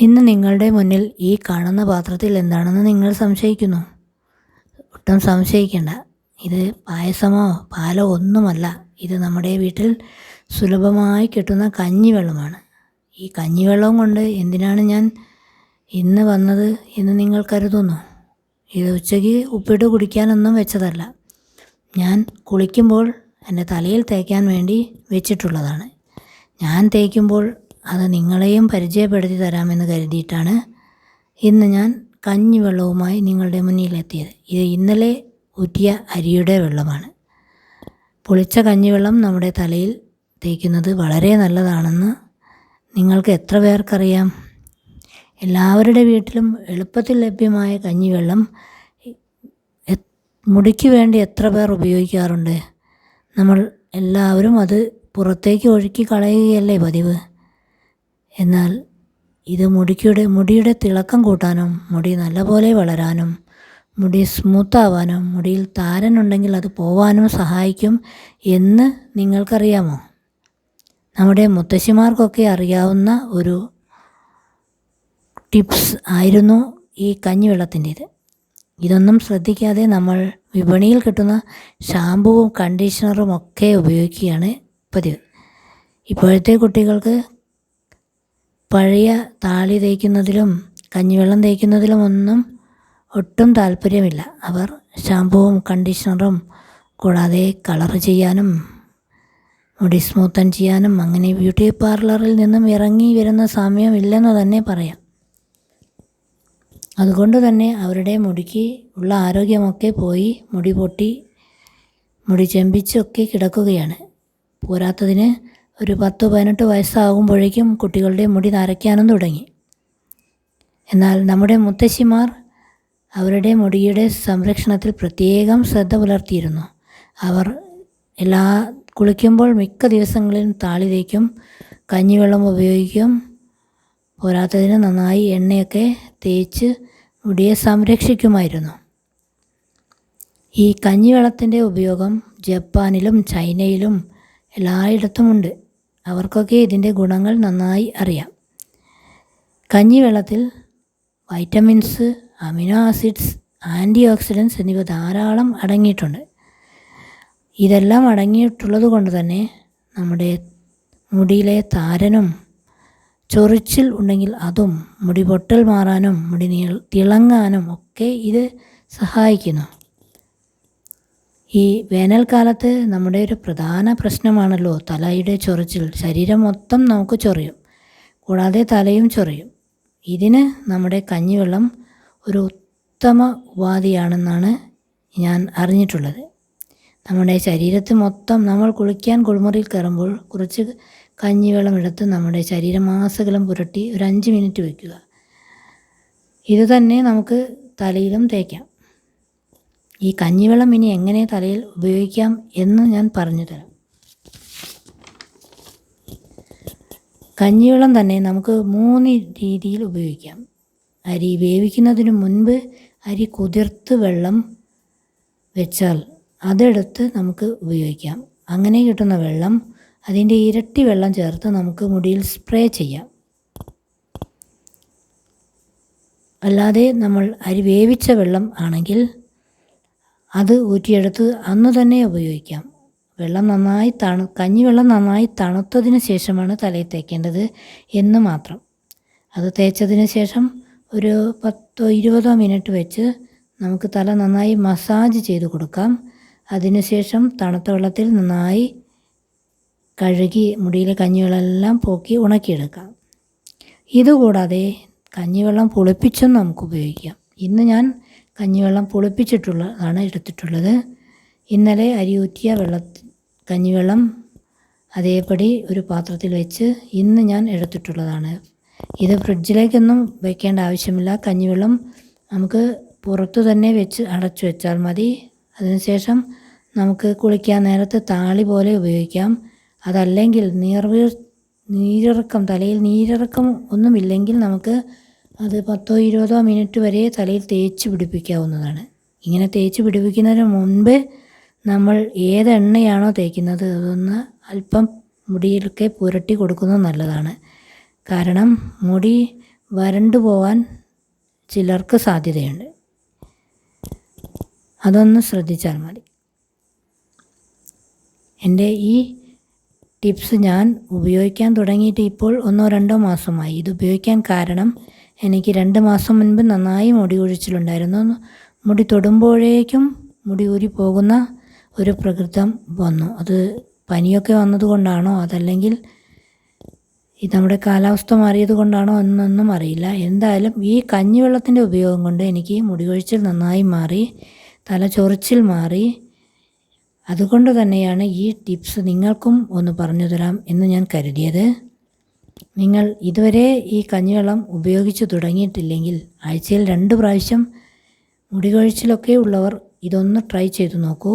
ഇന്ന് നിങ്ങളുടെ മുന്നിൽ ഈ കാണുന്ന പാത്രത്തിൽ എന്താണെന്ന് നിങ്ങൾ സംശയിക്കുന്നു. ഒട്ടും സംശയിക്കേണ്ട. ഇത് പായസമോ പാലോ ഒന്നുമല്ല. ഇത് നമ്മുടെ വീട്ടിൽ സുലഭമായി കിട്ടുന്ന കഞ്ഞിവെള്ളമാണ്. ഈ കഞ്ഞിവെള്ളം കൊണ്ട് എന്തിനാണ് ഞാൻ ഇന്ന് വന്നത് എന്ന് നിങ്ങൾ കരുതുന്നു? ഇത് ഉച്ചയ്ക്ക് ഉപ്പിട്ട് കുടിക്കാനൊന്നും വെച്ചതല്ല. ഞാൻ കുളിക്കുമ്പോൾ എന്റെ തലയിൽ തേക്കാൻ വേണ്ടി വെച്ചിട്ടുള്ളതാണ്. ഞാൻ തേക്കുമ്പോൾ അത് നിങ്ങളെയും പരിചയപ്പെടുത്തി തരാമെന്ന് കരുതിയിട്ടാണ് ഇന്ന് ഞാൻ കഞ്ഞി വെള്ളവുമായി നിങ്ങളുടെ മുന്നിലെത്തിയത്. ഇത് ഇന്നലെ ഊറ്റിയ അരിയുടെ വെള്ളമാണ്. പൊളിച്ച കഞ്ഞിവെള്ളം നമ്മുടെ തലയിൽ തേക്കുന്നത് വളരെ നല്ലതാണെന്ന് നിങ്ങൾക്ക് എത്ര പേർക്കറിയാം? എല്ലാവരുടെ വീട്ടിലും എളുപ്പത്തിൽ ലഭ്യമായ കഞ്ഞിവെള്ളം മുടിക്ക് വേണ്ടി എത്ര പേർ ഉപയോഗിക്കാറുണ്ട്? നമ്മൾ എല്ലാവരും അത് പുറത്തേക്ക് ഒഴുക്കി കളയുകയല്ലേ പതിവ്? എന്നാൽ ഇത് മുടിക്കുടെ മുടിയുടെ തിളക്കം കൂട്ടാനും മുടി നല്ലപോലെ വളരാനും മുടി സ്മൂത്താവാനും മുടിയിൽ താരനുണ്ടെങ്കിൽ അത് പോവാനും സഹായിക്കും എന്ന് നിങ്ങൾക്കറിയാമോ? നമ്മുടെ മുത്തശ്ശിമാർക്കൊക്കെ അറിയാവുന്ന ഒരു ടിപ്സ് ആയിരുന്നു ഈ കഞ്ഞിവെള്ളത്തിന്റേത്. ഇതൊന്നും ശ്രദ്ധിക്കാതെ നമ്മൾ വിപണിയിൽ കിട്ടുന്ന ഷാമ്പുവും കണ്ടീഷണറും ഒക്കെ ഉപയോഗിക്കുകയാണ് പതിവ്. ഇപ്പോഴത്തെ കുട്ടികൾക്ക് പഴയ താളി തേക്കുന്നതിലും കഞ്ഞിവെള്ളം തേക്കുന്നതിലും ഒന്നും ഒട്ടും താല്പര്യമില്ല. അവർ ഷാമ്പുവും കണ്ടീഷണറും കൂടാതെ കളർ ചെയ്യാനും മുടി സ്മൂത്തൻ ചെയ്യാനും അങ്ങനെ ബ്യൂട്ടി പാർലറിൽ നിന്നും ഇറങ്ങി വരുന്ന സമയമില്ലെന്ന് തന്നെ പറയാം. അതുകൊണ്ട് തന്നെ അവരുടെ മുടിക്ക് ഉള്ള ആരോഗ്യമൊക്കെ പോയി മുടി പൊട്ടി മുടി ചെമ്പിച്ചൊക്കെ കിടക്കുകയാണ്. പോരാത്തതിന് ഒരു പത്ത് പതിനെട്ട് വയസ്സാകുമ്പോഴേക്കും കുട്ടികളുടെ മുടി നരയ്ക്കാനും തുടങ്ങി. എന്നാൽ നമ്മുടെ മുത്തശ്ശിമാർ അവരുടെ മുടിയുടെ സംരക്ഷണത്തിൽ പ്രത്യേകം ശ്രദ്ധ പുലർത്തിയിരുന്നു. അവർ എല്ലാ കുളിക്കുമ്പോൾ മിക്ക ദിവസങ്ങളിലും താളി തേക്കും കഞ്ഞിവെള്ളം ഉപയോഗിക്കും പോരാത്തതിന് നന്നായി എണ്ണയൊക്കെ തേച്ച് മുടിയെ സംരക്ഷിക്കുമായിരുന്നു. ഈ കഞ്ഞിവെള്ളത്തിന്റെ ഉപയോഗം ജപ്പാനിലും ചൈനയിലും എല്ലായിടത്തുമുണ്ട്. അവർക്കൊക്കെ ഇതിന്റെ ഗുണങ്ങൾ നന്നായി അറിയാം. കഞ്ഞിവെള്ളത്തിൽ vitamins amino acids antioxidants എന്നിവ ധാരാളം അടങ്ങിയിട്ടുണ്ട്. ഇതെല്ലാം അടങ്ങിയിട്ടുള്ളത് കൊണ്ട് തന്നെ നമ്മുടെ മുടിയിലെ താരനും ചൊറിച്ചിൽ ഉണ്ടെങ്കിൽ അതും മുടി പൊട്ടൽ മാറാനും മുടി തിളങ്ങാനും ഒക്കെ ഇത് സഹായിക്കുന്നു. ഈ വേനൽക്കാലത്ത് നമ്മുടെ ഒരു പ്രധാന പ്രശ്നമാണല്ലോ തലയുടെ ചൊറിച്ചിൽ. ശരീരം മൊത്തം നമുക്ക് ചൊറിയും. കൂടാതെ തലയും ചൊറിയും. ഇതിന് നമ്മുടെ കഞ്ഞിവെള്ളം ഒരു ഉത്തമ ഉപാധിയാണെന്നാണ് ഞാൻ അറിഞ്ഞിട്ടുള്ളത്. നമ്മുടെ ശരീരത്ത് മൊത്തം നമ്മൾ കുളിക്കാൻ കുളിമുറിയിൽ കയറുമ്പോൾ കുറച്ച് കഞ്ഞിവെള്ളം എടുത്ത് നമ്മുടെ ശരീരമാസകലം പുരട്ടി ഒരു അഞ്ച് മിനിറ്റ് വയ്ക്കുക. ഇത് തന്നെ നമുക്ക് തലയിലും തേക്കാം. ഈ കഞ്ഞിവെള്ളം ഇനി എങ്ങനെ തലയിൽ ഉപയോഗിക്കാം എന്ന് ഞാൻ പറഞ്ഞു തരാം. കഞ്ഞിവെള്ളം തന്നെ നമുക്ക് മൂന്ന് രീതിയിൽ ഉപയോഗിക്കാം. അരി വേവിക്കുന്നതിന് മുൻപ് അരി കുതിർത്ത് വെള്ളം വെച്ചാൽ അതെടുത്ത് നമുക്ക് ഉപയോഗിക്കാം. അങ്ങനെ കിട്ടുന്ന വെള്ളം അതിന്റെ ഇരട്ടി വെള്ളം ചേർത്ത് നമുക്ക് മുടിയിൽ സ്പ്രേ ചെയ്യാം. അല്ലാതെ നമ്മൾ അരി വേവിച്ച വെള്ളം ആണെങ്കിൽ അത് ഊറ്റിയെടുത്ത് അന്ന് തന്നെ ഉപയോഗിക്കാം. വെള്ളം നന്നായി തണു കഞ്ഞിവെള്ളം നന്നായി തണുത്തതിന് ശേഷമാണ് തലയിൽ തേക്കേണ്ടത് എന്ന് മാത്രം. അത് തേച്ചതിന് ശേഷം ഒരു പത്തോ ഇരുപതോ മിനിറ്റ് വെച്ച് നമുക്ക് തല നന്നായി മസാജ് ചെയ്ത് കൊടുക്കാം. അതിനുശേഷം തണുത്ത വെള്ളത്തിൽ നന്നായി കഴുകി മുടിയിലെ കഞ്ഞിവെള്ളമെല്ലാം പോക്കി ഉണക്കിയെടുക്കാം. ഇതുകൂടാതെ കഞ്ഞിവെള്ളം പുളിപ്പിച്ചും നമുക്ക് ഉപയോഗിക്കാം. ഇന്ന് ഞാൻ കഞ്ഞിവെള്ളം പുളിപ്പിച്ചിട്ടുള്ളതാണ് എടുത്തിട്ടുള്ളത്. ഇന്നലെ അരി അരിയൂറ്റിയ വെള്ള കഞ്ഞിവെള്ളം അതേപടി ഒരു പാത്രത്തിൽ വെച്ച് ഇന്ന് ഞാൻ എടുത്തിട്ടുള്ളതാണ്. ഇത് ഫ്രിഡ്ജിലേക്കൊന്നും വയ്ക്കേണ്ട ആവശ്യമില്ല. കഞ്ഞിവെള്ളം നമുക്ക് പുറത്തു തന്നെ വെച്ച് അടച്ചു വെച്ചാൽ മതി. അതിനുശേഷം നമുക്ക് കുളിക്കാൻ നേരത്ത് താളി പോലെ ഉപയോഗിക്കാം. അതല്ലെങ്കിൽ നീർവീർ നീരിറക്കം തലയിൽ നീരിറക്കം ഒന്നുമില്ലെങ്കിൽ നമുക്ക് അത് പത്തോ ഇരുപതോ മിനിറ്റ് വരെ തലയിൽ തേച്ച് പിടിപ്പിക്കാവുന്നതാണ്. ഇങ്ങനെ തേച്ച് പിടിപ്പിക്കുന്നതിന് മുൻപ് നമ്മൾ ഏത് എണ്ണയാണോ തേക്കുന്നത് അതൊന്ന് അല്പം മുടിയിലൊക്കെ പുരട്ടി കൊടുക്കുന്നത് നല്ലതാണ്. കാരണം മുടി വരണ്ടു പോവാൻ ചിലർക്ക് സാധ്യതയുണ്ട്. അതൊന്ന് ശ്രദ്ധിച്ചാൽ മതി. എന്റെ ഈ ടിപ്സ് ഞാൻ ഉപയോഗിക്കാൻ തുടങ്ങിയിട്ട് ഇപ്പോൾ ഒന്നോ രണ്ടോ മാസമായി. ഇത് ഉപയോഗിക്കാൻ കാരണം എനിക്ക് രണ്ട് മാസം മുൻപ് നന്നായി മുടി കൊഴിച്ചിലുണ്ടായിരുന്നു. മുടി തൊടുമ്പോഴേക്കും മുടി ഊരി പോകുന്ന ഒരു പ്രകൃതം വന്നു. അത് പനിയൊക്കെ വന്നതുകൊണ്ടാണോ അതല്ലെങ്കിൽ ഈ നമ്മുടെ കാലാവസ്ഥ മാറിയത് കൊണ്ടാണോ എന്നൊന്നും അറിയില്ല. എന്തായാലും ഈ കഞ്ഞിവെള്ളത്തിന്റെ ഉപയോഗം കൊണ്ട് എനിക്ക് മുടി കൊഴിച്ചിൽ നന്നായി മാറി തല ചൊറിച്ചിൽ മാറി. അതുകൊണ്ട് തന്നെയാണ് ഈ ടിപ്സ് നിങ്ങൾക്കും ഒന്ന് പറഞ്ഞു തരാം എന്ന് ഞാൻ കരുതിയത്. നിങ്ങൾ ഇതുവരെ ഈ കഞ്ഞിവെള്ളം ഉപയോഗിച്ചു തുടങ്ങിയിട്ടില്ലെങ്കിൽ ആഴ്ചയിൽ രണ്ട് പ്രാവശ്യം മുടി കൊഴിച്ചിലൊക്കെ ഉള്ളവർ ഇതൊന്ന് ട്രൈ ചെയ്തു നോക്കൂ.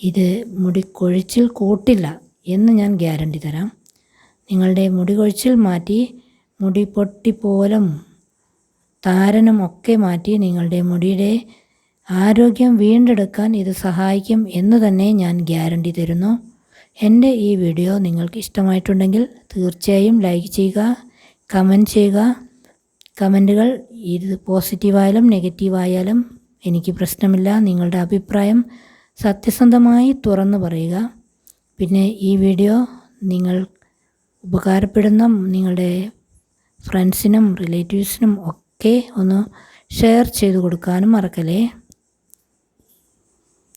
ഇത് മുടി കൊഴിച്ചിൽ കൂട്ടില്ല എന്ന് ഞാൻ ഗ്യാരണ്ടി തരാം. നിങ്ങളുടെ മുടി കൊഴിച്ചിൽ മാറ്റി മുടി പൊട്ടി പോലും താരനും ഒക്കെ മാറ്റി നിങ്ങളുടെ മുടിയുടെ ആരോഗ്യം വീണ്ടെടുക്കാൻ ഇത് സഹായിക്കും എന്ന് തന്നെ ഞാൻ ഗ്യാരണ്ടി തരുന്നു. എന്റെ ഈ വീഡിയോ നിങ്ങൾക്ക് ഇഷ്ടമായിട്ടുണ്ടെങ്കിൽ തീർച്ചയായും ലൈക്ക് ചെയ്യുക കമന്റ് ചെയ്യുക. കമന്റുകൾ ഇത് പോസിറ്റീവായാലും നെഗറ്റീവായാലും എനിക്ക് പ്രശ്നമില്ല നിങ്ങളുടെ അഭിപ്രായം സത്യസന്ധമായി തുറന്നു പറയുക. പിന്നെ ഈ വീഡിയോ നിങ്ങൾ ഉപകാരപ്പെടുന്ന നിങ്ങളുടെ ഫ്രണ്ട്സിനും റിലേറ്റീവ്സിനും ഒക്കെ ഒന്ന് ഷെയർ ചെയ്തു കൊടുക്കാനും മറക്കല്ലേ?